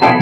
Thank you.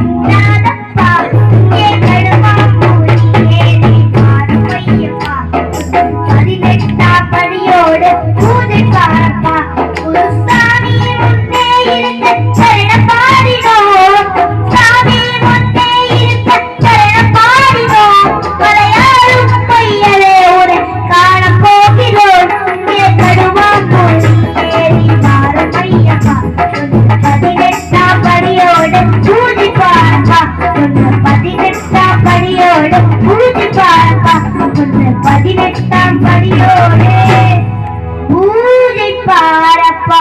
ஒன்று பதினெட்டாம் படியோடு பூஜை பாரப்பா